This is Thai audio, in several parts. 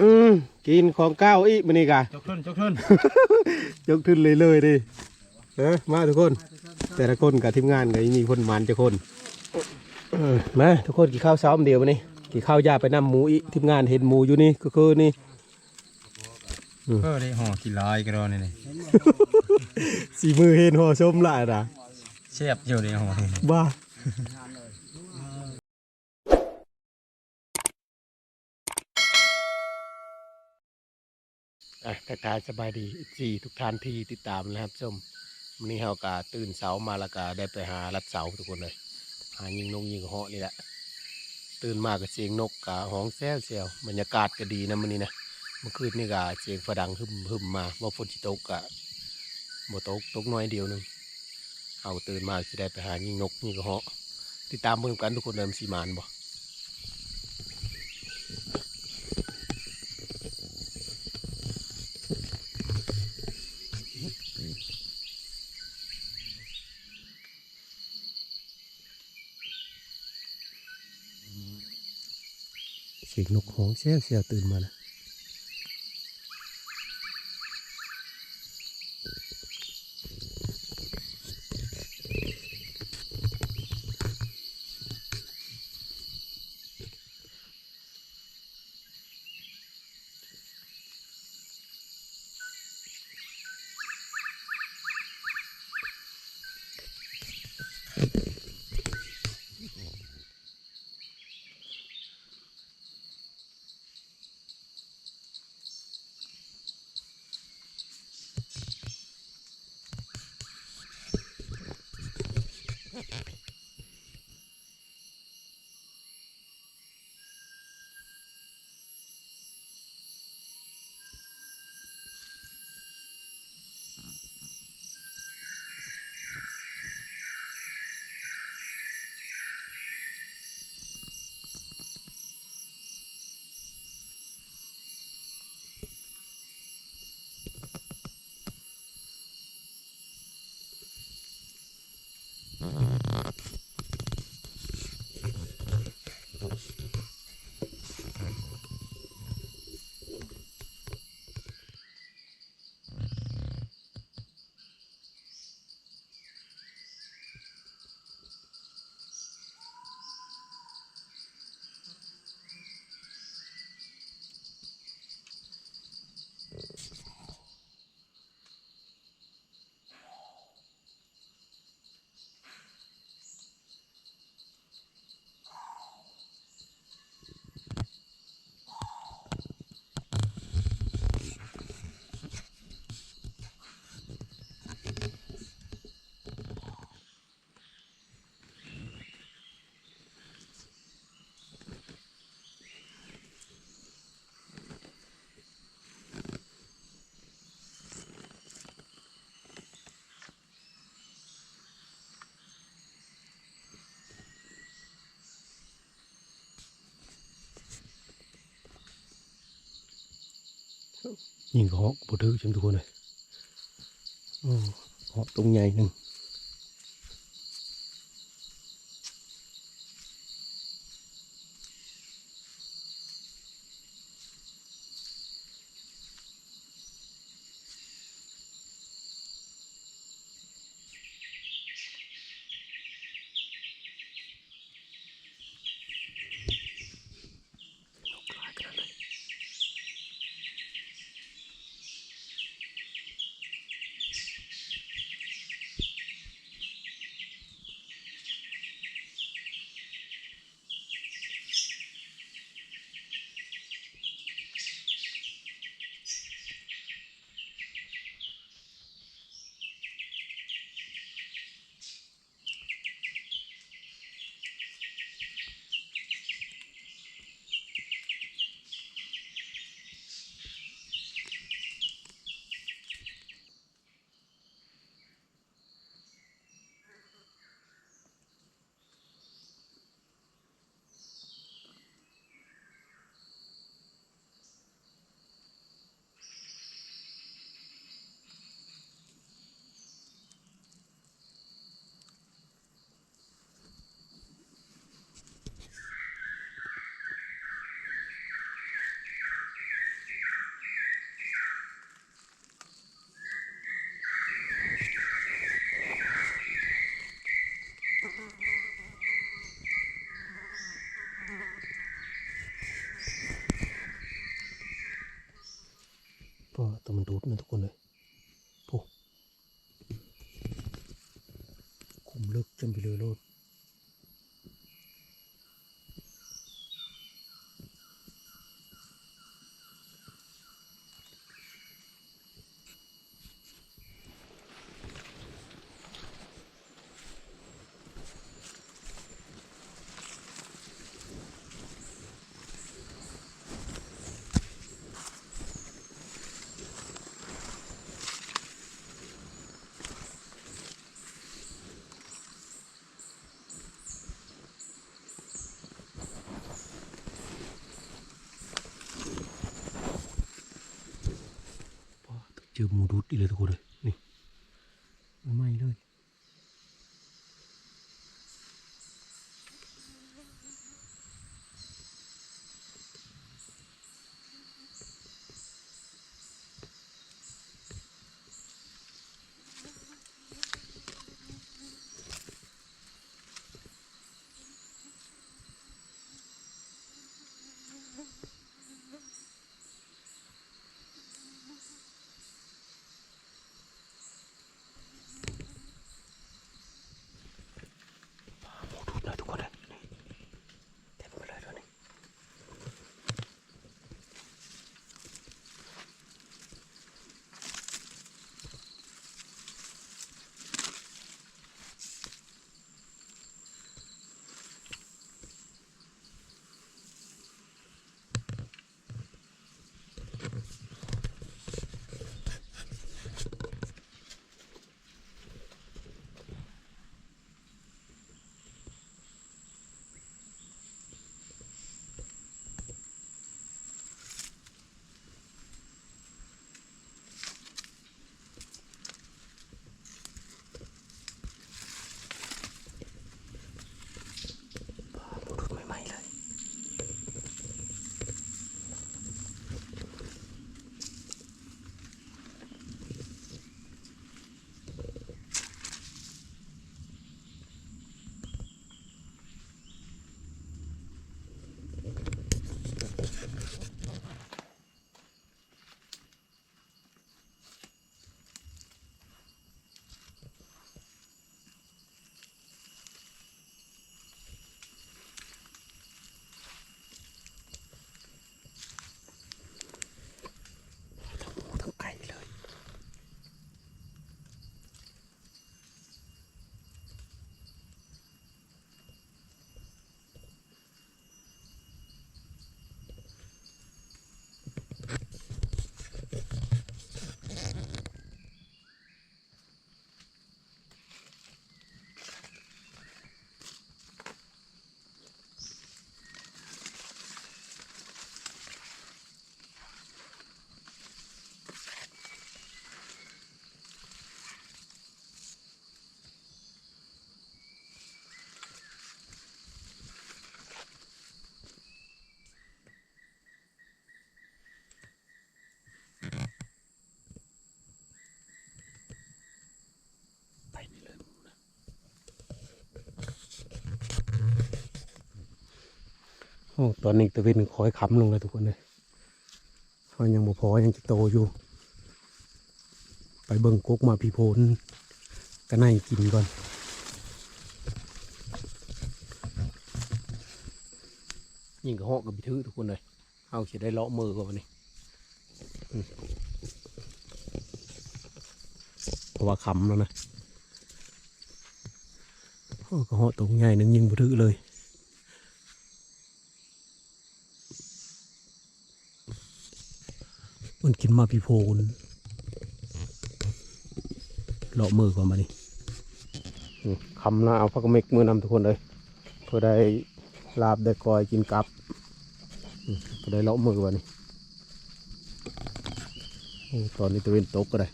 อืมกินของเก้าอีมันนี่กะจกขึ้นจกขึ้น ยกขึ้นเลยเลยดิเออมาทุกคน แต่ละคนกับทีมงานก็มีคนหมันจะคนเออมาทุกคนกี่ข้าวซ้อมเดียวมานี่กี่ข้าวยาไปนำหมูอีทีมงานเห็นหมูอยู่นี่ก็คือนี่เออได้ห่อกี่ลายกันรอนี่นี่สีมือเห็นหัวชมหลายนะเสียบอยู่ในห่อนี่บ้า อะทักทายสบายดีสี่ทุกท่านที่ติดตามนะครับชมวันนี้เราก็ตื่นเสามาแล้วก็ได้ไปหารัดเสาทุกคนเลย หายิงนกยิงเหาะนี่แหละ ตื่นมากับเสียงนกกะห้องแซวแซวบรรยากาศก็ดีนะมันนี้นะเมื่อคืนนี่ก็เสียงฝดังหึมหึมมาว่าฝนสิตกกะบ่ตกตกน้อยเดียวหนึงเอาตื่นมาสิได้ไปหายิงนกยิงเหาะติดตามเบิ่งกันทุกคนเดิมสีมานบ่ สียงนกหองเสียวเสียวตื่นมานะ ยิงเหาะบ่ถือจังทุกคนเลยโอ้เหาะตรงใหญ่หนึ่งนกหลายขนาดเลย น ก็ตัวมันดูดนะทุกคนเลยโอ้คุม ลึกจนไปเลยโลด เจอหมูดูดอีกเลยทุกคนเลย โอ้ตอนนี้ตะเวนคอยค้ำลงเลยทุกคนเลยเขายังบ่พอยังจะโตอยู่ ไปเบิ่งกกมาพี่โพนก็น่ากินก่อนยิงกระหอกกับบิทือทุกคนเลยเอาจะได้เลาะมือก่อนนนี้อืมเพราะว่าคำแล้วนะโอ้กระหอกตรงใหญ่หนึ่งยิงบิทือเลย มันกินมาพี่โพนเลาะมือก่อนมาดิคำนะเอาพักเมกมือนำทุกคนเลยเพื่อได้ลาบได้กอยกินกับเพื่อได้เลาะมือวันนี้ตอนนี้ตะเวนตกก็ได้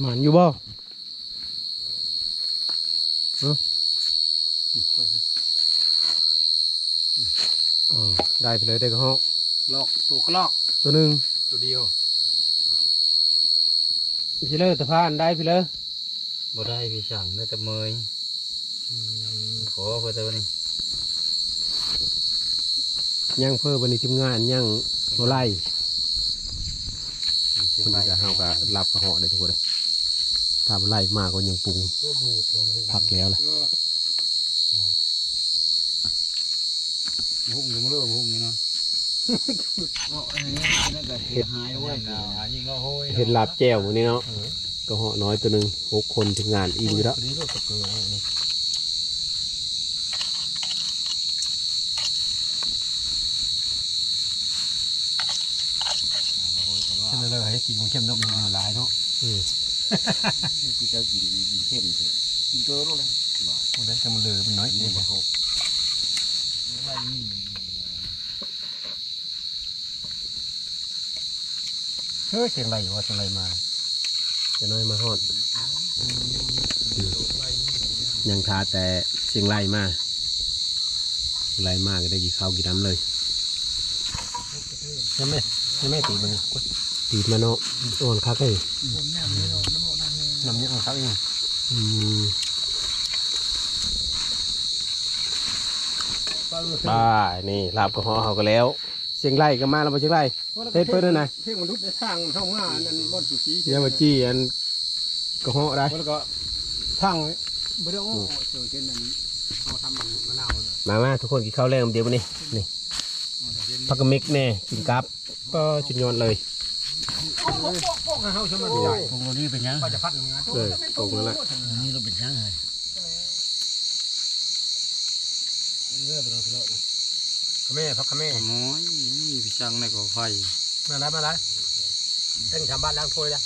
หมันอยู่บ่เอออ ได้ไปเลยได้ก็ฮะลอกตัวก็ลอกตัวหนึ่งตัวเดียวพี่เลอตะพานได้พี่เลอบ่ได้พี่ช่างได้แต่เมยขอเพื่อแต่วันนี้ยังเพิ่มวันนี้ทีมงานยังอืมบ่ไล่เชียงมันรายก็เฮาก็รับกระเหาะได้ทุกคนเลยถ้าบ่ไล่มากก็ยังปรุงก็บูดลงหุ่งพักแล้วล่ะ หุ่งยังไม่เริ่มหุ่งนี่เนาะ เห็ดหายไว้หายิงเราโห้ยเห็ดลาบแจ่วมื้อนี้เนาะกระเหาะน้อยตัวหนึงหกคนถึงงานอิ่มอยู่แล้วนี้เราตะเกียบนี่ฉันเลยให้กินมันเข้มนกมันหลายเนาะอืมกินก็กินกินเข้มเถอะกินเกลือเลยมันได้แต่มันเหลือมันน้อยนี่บ่หก เฮ้ยเสียงไรวะเสียงไรมาจะน้อยมาฮอดยังทาแต่เสียงไล่มาเสียงไล่มากก็ได้กี่ข้าวกี่น้ำเลยยังไม่ยังไม่ตีมันตีดมาเนาะอ่อนคักเลยน้ำเยอะของเขาเองอืมบ้านี่ลาบกระเหาะเขาก็แล้ว เสียงไล่ก็มาแล้วมาเสียงไล่เฮ็ดเพิ่นด้วยนะเพ่งมนุษย์ในทางเข้ามาอันนี้บ่อนสีสีเดี๋ยวมาจี้อันกระเหาะได้แล้วก็ทางบ่ได้โอ้เจอเช่นนั้นเขาทำมะนาวเลยมามาทุกคนกินข้าวแรงเดียวมานี่นี่พักกะมิกแน่กินกับก็ชุดยอดเลยโอ้โหโอ้โหเขาชมันใหญ่พวกนี้เป็นยังก็จะพัดงานเออตรงนั้นแหละนี่เราเป็นยังไงเรื่อยไปเราไปแล้วนะ ขแม่พักขแม่น้อยมีพี่ช่างในก่อไฟมาแล้วมาแล้วเต้นชาวบ้านล้างถ้วยแล้ว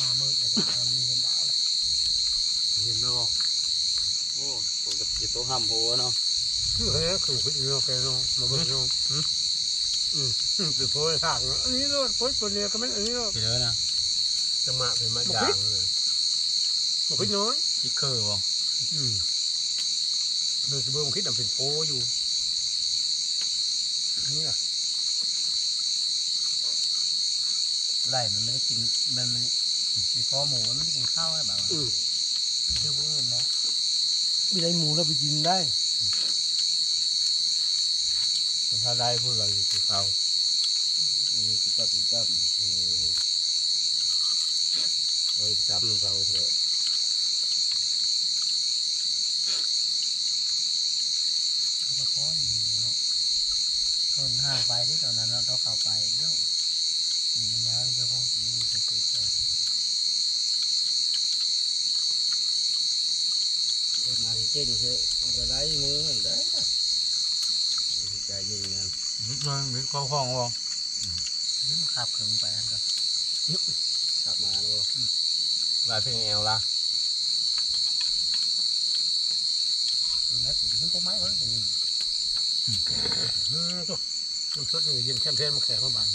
มามืดเลยมีเงินดาวแล้วเห็นไหมบ่โอ้ผมก็จะโตห้ามหัวเนาะคือเฮ้ยคือคุณอยู่แกน้องมาเบิ่งน้องอืมอืมเป็นโพยทางอันนี้เนาะโพยตัวเนี้ยก็ไม่อันนี้เนาะไปเลยนะจังหวะเป็นมะยางเลยมันคิดน้อยที่เคอบ่อืม เมื่อกี้เบิ่งคิดมันเป็นโพอยู่ นี่อะไล่มันไม่ได้กิน มันมันมีพอหมูมันไม่ได้กินข้าวอะไรแบบนั้นคือพวกอื่นนะมีได้หมูแล้วไปกินได้ถ้าได้พวกเราอยู่เขานี่ติดตั้งติดตั้งไว้จับน้ำเขาเถอะ ก็พออยู่เนาะคน ห่างไปที่ตอนนั้นเราเข้าไปเนาะนี่มันย้ายเจ้าของมันมีจะเกิดอะไรเดินมาเก่งเถอะเอาไปไล่มือมันได้ใจเย็นกันมันมีข้อห้องบ่นี่มันขับขึ้นไปอันก็กลับมาแล้วลายเพลงแอลละดูนะถึงมันก็ไม้เขาถึงอืมตัวมั นสดอยู่เย็นแคมเพนมันแข็งมาบาน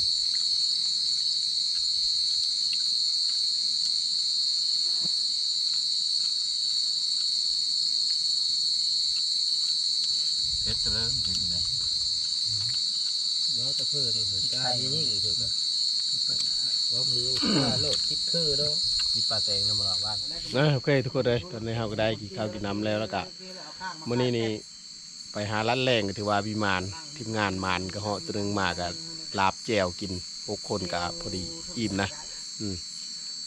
เพชรเริ่มถึงเลยเดี๋ยวจะเพื่อนเถอะกล้ายิ่งเถอะว่าหมูโลดคิดคือแล้วมีปลาแตงน้ำมันบ้านนะโอเคทุกคนเลยตอนนี้เราก็ได้กินข้าวกินน้ำแล้วแล้วก็มื้อนี้นี่ ไปหาร้านแรงก็ถือว่าวิมานทีมงานมานก็เหาะตัวนึงมากับลาบแจวกินหกคนก็พอดีอิ่มนะ อืม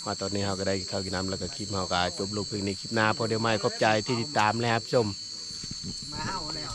มาตอนนี้เราก็ได้ข้าวกินน้ำแล้วก็คลิปเราก็จบลงเพียงในคลิปหน้าพอเดี๋ยวไม่ขอบใจที่ติดตามแล้วครับชมมาเฮาแล้